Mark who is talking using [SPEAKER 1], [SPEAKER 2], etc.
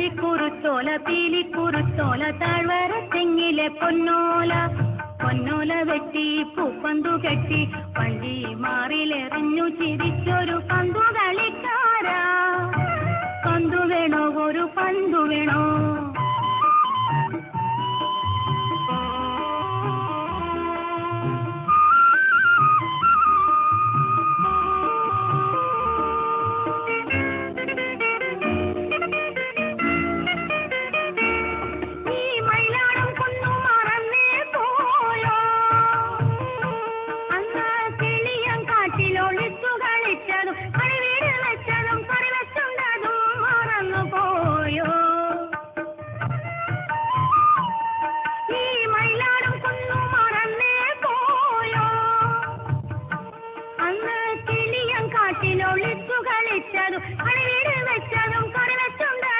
[SPEAKER 1] പള്ളിക്കുറുത്തോല പീലിക്കുറുത്തോല താഴ്വര തെങ്ങിലെ പൊന്നോല. പൊന്നോല വെട്ടി പൂപ്പന്തു കെട്ടി വണ്ടി മാറിലെറിഞ്ഞു ചിരിച്ചൊരു പന്തു കളിപ്പുകളിച്ചതു കളിവിടുവ